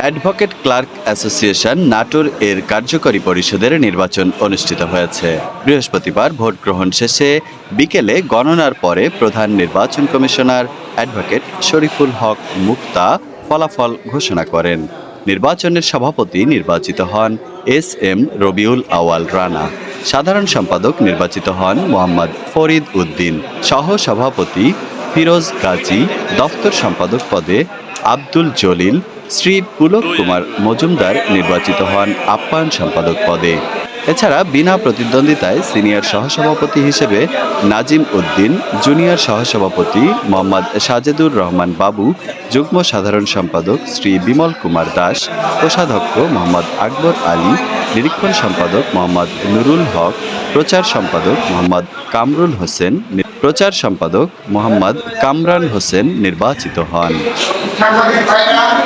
Advocate clerk association Natore এর কার্যকরী পরিষদের নির্বাচন অনুষ্ঠিত হয়েছে। বৃহস্পতিবার ভোট গ্রহণ শেষে বিকেলে গণনার পরে প্রধান নির্বাচন কমিশনার অ্যাডভোকেট শরীফুল হক মুক্তা ফলাফল ঘোষণা করেন। নির্বাচনের সভাপতি নির্বাচিত হন এস এম রবিউল আওয়াল রানা। সাধারণ সম্পাদক নির্বাচিত হন মোহাম্মদ ফরিদ উদ্দিন। সহ সভাপতি ফিরোজ গাজী। দফতর সম্পাদক পদে আব্দুল জলিল শ্রী পুলক কুমার মজুমদার নির্বাচিত হন আপ্যায়ন সম্পাদক পদে। এছাড়া বিনা প্রতিদ্বন্দ্বিতায় সিনিয়র সহসভাপতি হিসেবে নাজিম উদ্দিন, জুনিয়র সহসভাপতি মোহাম্মদ সাজেদুর রহমান বাবু, যুগ্ম সাধারণ সম্পাদক শ্রী বিমল কুমার দাস, কোষাধ্যক্ষ মোহাম্মদ আকবর আলী, নিরীক্ষণ সম্পাদক মোহাম্মদ নুরুল হক, প্রচার সম্পাদক মোহাম্মদ কামরুল হোসেন প্রচার সম্পাদক মোহাম্মদ কামরান হোসেন নির্বাচিত হন।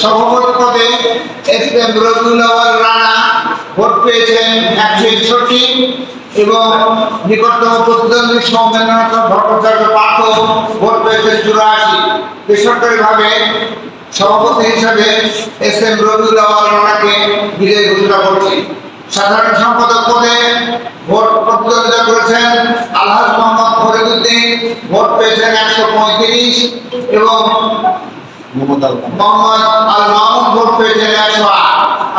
সভাপতি পদে S M Rabiul Rana vote পেয়েছেন একশো একষট্টি এবং নিকটতম প্রতিদ্বন্দ্বী সৌমেন্দ্রনাথ ভট্টাচার্য পার্থ ভোট পেয়েছেন চুরাশি। বেসরকারিভাবে সভাপতি হিসাবে এস এম রবিউল রানাকে বিজয়ী ঘোষণা করছি। সাধারণ সম্পাদক পদে ভোট প্রতিদ্বন্দ্বিতা করেছেন আলহাজ মোহাম্মদ ফরিদুদ্দিন। ভোট পেয়েছেন একশো পঁয়ত্রিশ এবং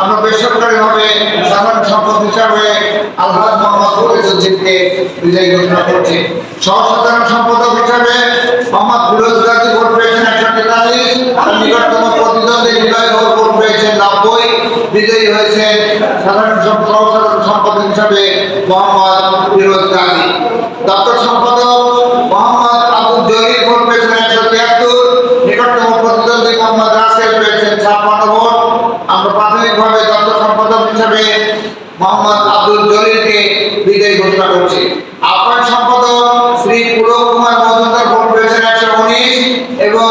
আমরা বেসরকারিভাবে সাধারণ সম্পদ হিসাবে আলহাজ বিজয়ী ঘোষণা করছি। সহ সাধারণ সম্পাদক হিসাবে মোহাম্মদ ফিরোজ গাজী ভোট পেয়েছেন একশো তেতাল্লিশ আর নিকটতম প্রতিদ্বন্দ্বী বিজয় ভোট বিজয়ী হয়েছেন সাধারণ সম- সহ সাধারণ সম্পাদক হিসাবে মোহাম্মদ ফিরোজ গাজী। দপ্তর সম্পাদক মোহাম্মদ ভোট পেয়েছেন একশো তিয়াত্তর নিকটতম প্রতিদ্বন্দ্বী মোহাম্মদ রাসেল পেয়েছেন ছাপ্পান্ন ভোট আমরা প্রাথমিকভাবে দপ্তর সম্পাদক হিসাবে মোহাম্মদ আব্দুল জলিলকে বিজয়ী ঘোষণা করছি। আহ্বান সম্পাদক শ্রী পুলক কুমার মজুমদার ভোট পেয়েছেন একশো উনিশ এবং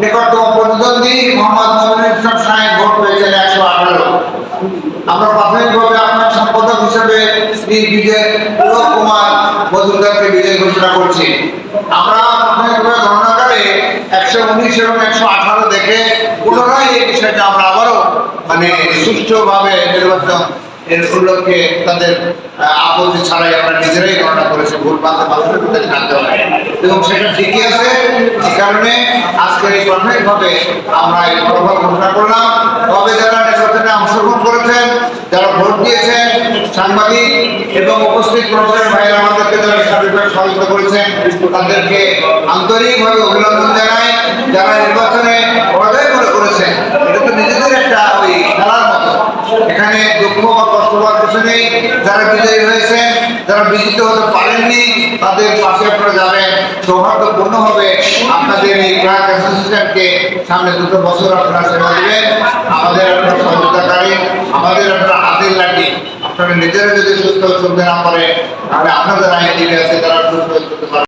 নিকটতম প্রতিদ্বন্দ্বী মোহাম্মদ ইসলাম সাহেব ভোট পেয়েছেন একশো আঠারো। আমরা প্রাথমিকভাবে আপনার সম্পাদক হিসেবে শ্রী বিজয় পুলক কুমার মজুমদারকে বিজয় ঘোষণা করছি। আমরা প্রাথমিকভাবে গণনাকারে একশো উনিশ এবং একশো আঠারো দেখে পুনরায় এই বিষয়টা আমরা আবারও মানে সুষ্ঠুভাবে নির্বাচন তাদের আপত্তি ছাড়াই আমরা নিজেরাই গণনা করেছি, ভুল পাতে মধ্যে জানতে এবং সেটা ঠিকই আছে, যে কারণে এই প্রাথমিকভাবে আমরা এই ঘোষণা করলাম। তবে যারা নির্বাচনে অংশগ্রহণ করেছেন, যারা ভোট দিয়েছেন, সাংবাদিক এবং উপস্থিত ভাইয়েরা আমাদেরকে যারা করেছেন, তাদেরকে আন্তরিকভাবে অভিনন্দন জানাই। যারা নির্বাচনে এখানে দুঃখ বা কষ্ট বা কিছু নেই। যারা বিজয়ী হয়েছেন, যারা বিজিত হতে পারেননি, তাদের পাশে আপনারা যাবেন। সৌহার্দ্যপূর্ণ হবে আপনাদের এই ক্লার্ক অ্যাসোসিয়েশনকে। সামনে দুটো বছর আপনারা সেবা দেবেন। আমাদের আপনারা সহযোগিতাকারী আমাদের আপনারা হাতের লাঠি। আপনারা নিজেরা যদি সুস্থ চলতে না পারে তাহলে আপনাদের আইনজীবী আছে, তারা সুস্থ চলতে পারে